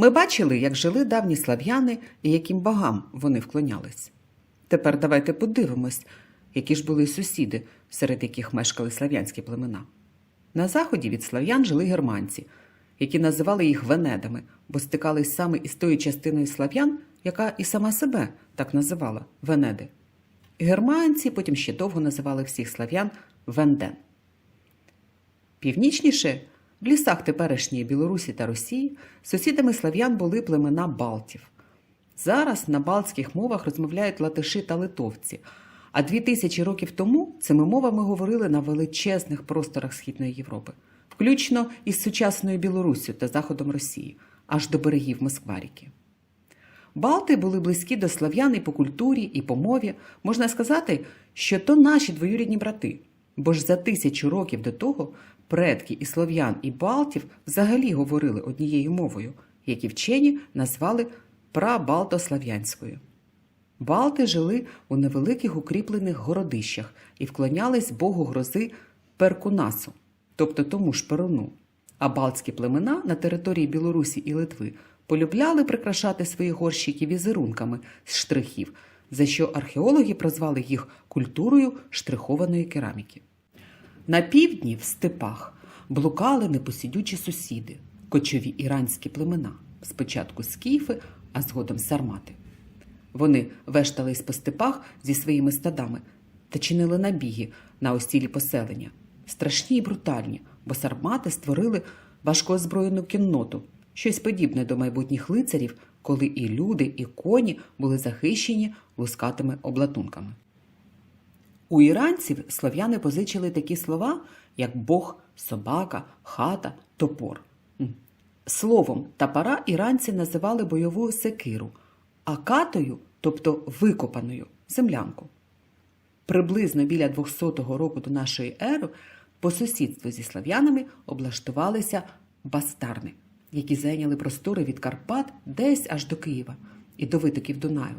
Ми бачили, як жили давні слав'яни і яким богам вони вклонялись. Тепер давайте подивимось, які ж були сусіди, серед яких мешкали слав'янські племена. На заході від слав'ян жили германці, які називали їх венедами, бо стикались саме із тою частиною слав'ян, яка і сама себе так називала венеди. Германці потім ще довго називали всіх слав'ян венден. Північніше, в лісах теперішньої Білорусі та Росії, сусідами слав'ян були племена Балтів. Зараз на балтських мовах розмовляють латиші та литовці, а дві тисячі років тому цими мовами говорили на величезних просторах Східної Європи, включно із сучасною Білоруссю та заходом Росії, аж до берегів Москваріки. Балти були близькі до слав'ян і по культурі, і по мові. Можна сказати, що то наші двоюрідні брати. Бо ж за тисячу років до того предки і слов'ян, і балтів взагалі говорили однією мовою, які вчені назвали прабалтослав'янською. Балти жили у невеликих укріплених городищах і вклонялись богу грози Перкунасу, тобто тому ж Перуну. А балтські племена на території Білорусі і Литви полюбляли прикрашати свої горщики візерунками з штрихів, за що археологи прозвали їх культурою штрихованої кераміки. На півдні в степах блукали непосідючі сусіди, кочові іранські племена, спочатку скіфи, а згодом сармати. Вони вештались по степах зі своїми стадами та чинили набіги на осілі поселення, страшні й брутальні, бо сармати створили важкоозброєну кінноту, щось подібне до майбутніх лицарів, коли і люди, і коні були захищені лускатими облатунками. У іранців слов'яни позичили такі слова, як Бог, собака, хата, топор. Словом тапара іранці називали бойову секиру, а катою, тобто викопаною землянку. Приблизно біля 200 року до нашої ери по сусідству зі слав'янами облаштувалися бастарни, які зайняли простори від Карпат десь аж до Києва і до витоків Дунаю.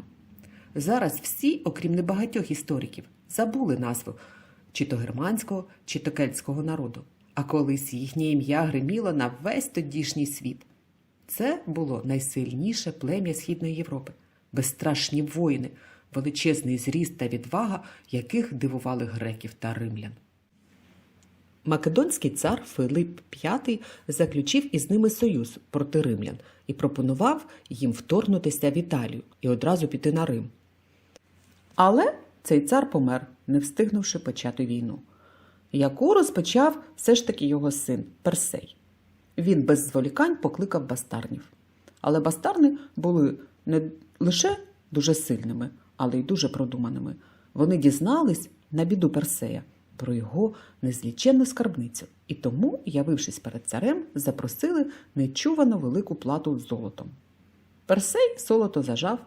Зараз всі, окрім небагатьох істориків, забули назву чи то германського, чи то кельтського народу, а колись їхнє ім'я гриміло на весь тодішній світ. Це було найсильніше плем'я Східної Європи, безстрашні воїни, величезний зріст та відвага, яких дивували греків та римлян. Македонський цар Филип V заключив із ними союз проти римлян і пропонував їм вторгнутися в Італію і одразу піти на Рим. Але цей цар помер, не встигнувши почати війну, яку розпочав все ж таки його син Персей. Він без зволікань покликав бастарнів. Але бастарни були не лише дуже сильними, але й дуже продуманими. Вони дізнались на біду Персея про його незліченну скарбницю, і тому, явившись перед царем, запросили нечувано велику плату золотом. Персей золото зажав,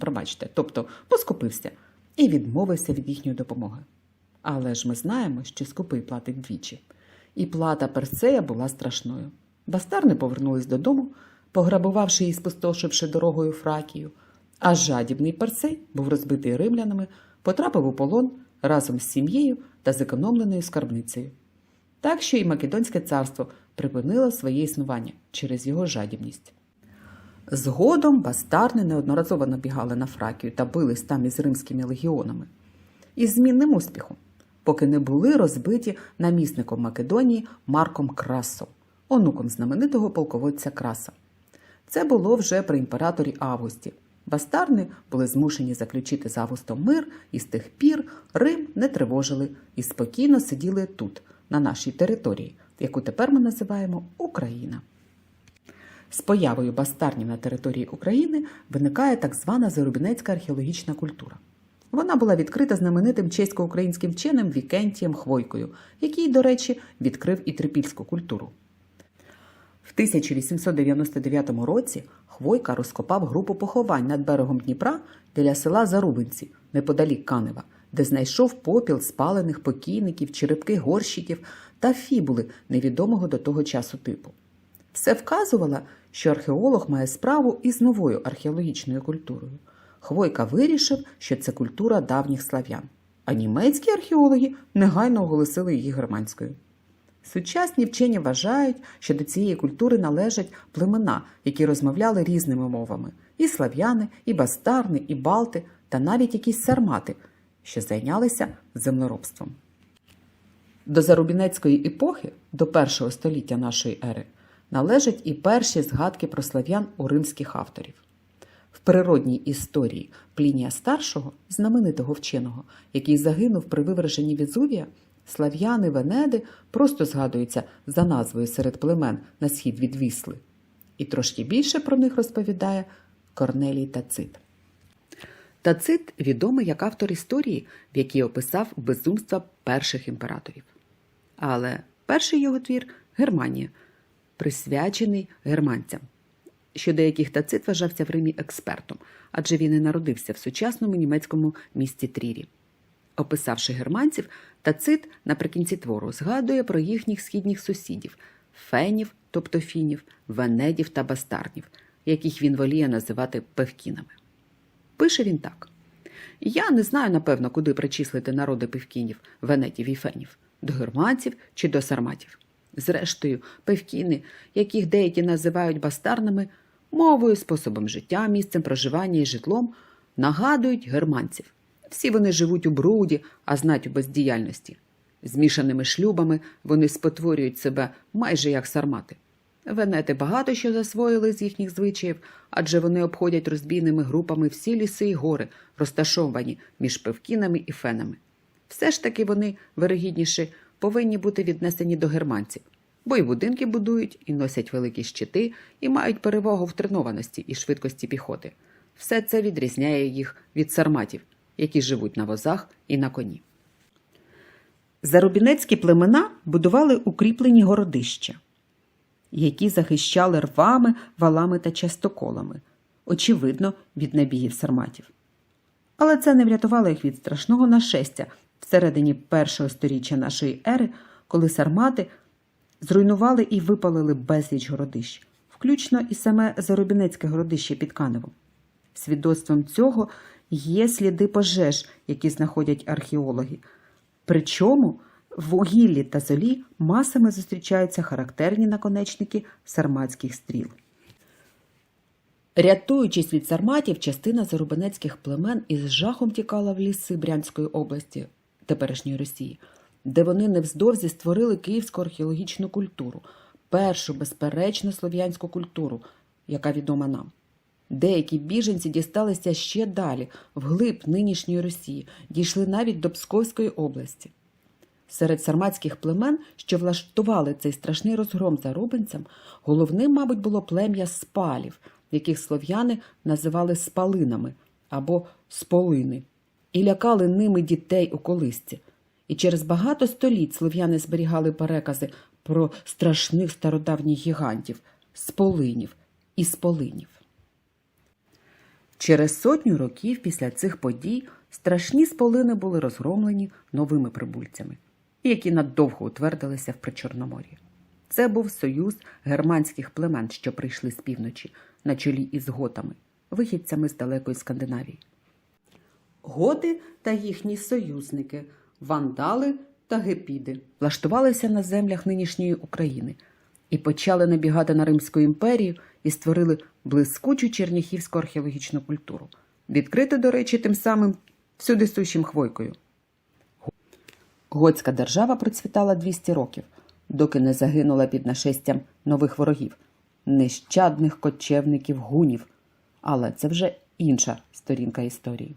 пробачте, тобто поскупився і відмовився від їхньої допомоги. Але ж ми знаємо, що скупий платить двічі. І плата Персея була страшною. Бастарни повернулись додому, пограбувавши і спустошивши дорогою Фракію, а жадібний Персей був розбитий римлянами, потрапив у полон разом з сім'єю та зекономленою скарбницею. Так що і Македонське царство припинило своє існування через його жадібність. Згодом бастарни неодноразово набігали на Фракію та бились там із римськими легіонами. Із змінним успіхом, поки не були розбиті намісником Македонії Марком Красо, онуком знаменитого полководця Краса. Це було вже при імператорі Августі. Бастарни були змушені заключити з Августом мир, і з тих пір Рим не тривожили і спокійно сиділи тут, на нашій території, яку тепер ми називаємо Україна. З появою бастарнів на території України виникає так звана зарубінецька археологічна культура. Вона була відкрита знаменитим чесько-українським вченим Вікентієм Хвойкою, який, до речі, відкрив і трипільську культуру. В 1899 році Хвойка розкопав групу поховань над берегом Дніпра біля села Зарубинці, неподалік Канева, де знайшов попіл спалених покійників, черепки горщиків та фібули невідомого до того часу типу. Все вказувало, що археолог має справу із новою археологічною культурою. Хвойка вирішив, що це культура давніх слав'ян, а німецькі археологи негайно оголосили її германською. Сучасні вчені вважають, що до цієї культури належать племена, які розмовляли різними мовами: і слав'яни, і бастарни, і балти, та навіть якісь сармати, що зайнялися землеробством. До зарубінецької епохи, до першого століття нашої ери, належать і перші згадки про слав'ян у римських авторів. В природній історії Плінія Старшого, знаменитого вченого, який загинув при виверженні Везувія, слав'яни Венеди просто згадуються за назвою серед племен на схід від Вісли. І трошки більше про них розповідає Корнелій Тацит. Тацит відомий як автор історії, в якій описав безумства перших імператорів. Але перший його твір Германія, присвячений германцям. Щодо яких Тацит вважався в Римі експертом, адже він і народився в сучасному німецькому місті Трірі. Описавши германців, Тацит наприкінці твору згадує про їхніх східніх сусідів фенів, тобто фінів, венедів та бастарнів, яких він воліє називати певкінами. Пише він так: Я не знаю, напевно, куди причислити народи певкінів, венетів і фенів до германців чи до сарматів. Зрештою, певкіни, яких деякі називають бастарними, мовою, способом життя, місцем проживання і житлом, нагадують германців. Всі вони живуть у бруді, а знать у бездіяльності. Змішаними шлюбами вони спотворюють себе майже як сармати. Венети багато що засвоїли з їхніх звичаїв, адже вони обходять розбійними групами всі ліси і гори, розташовані між певкінами і фенами. Все ж таки вони, вирогідніше, повинні бути віднесені до германців, бо й будинки будують, і носять великі щити, і мають перевагу в тренованості і швидкості піхоти. Все це відрізняє їх від сарматів, які живуть на возах і на коні. Зарубінецькі племена будували укріплені городища, які захищали рвами, валами та частоколами, очевидно, від набігів сарматів. Але це не врятувало їх від страшного нашестя всередині першого сторіччя нашої ери, коли сармати зруйнували і випалили безліч городищ, включно і саме Зарубінецьке городище під Каневом. Свідоцтвом цього є сліди пожеж, які знаходять археологи. Причому в вугіллі та золі масами зустрічаються характерні наконечники сарматських стріл. Рятуючись від сарматів, частина зарубинецьких племен із жахом тікала в ліси Брянської області, теперішньої Росії, де вони невздовзі створили київську археологічну культуру, першу безперечно слов'янську культуру, яка відома нам. Деякі біженці дісталися ще далі, вглиб нинішньої Росії, дійшли навіть до Псковської області. Серед сарматських племен, що влаштували цей страшний розгром за рубинцем, головним, мабуть, було плем'я спалів, яких слов'яни називали спалинами або сполини, і лякали ними дітей у колисці. І через багато століть слов'яни зберігали перекази про страшних стародавніх гігантів, сполинів і сполинів. Через сотню років після цих подій страшні сполини були розгромлені новими прибульцями, які надовго утвердилися в Причорномор'ї. Це був союз германських племен, що прийшли з півночі, на чолі із готами, вихідцями з далекої Скандинавії. Готи та їхні союзники, вандали та гепіди, влаштувалися на землях нинішньої України і почали набігати на Римську імперію і створили блискучу черняхівську археологічну культуру, відкриту, до речі, тим самим всюди сущим хвойкою. Готська держава процвітала 200 років, доки не загинула під нашестям нових ворогів, нещадних кочевників гунів. Але це вже інша сторінка історії.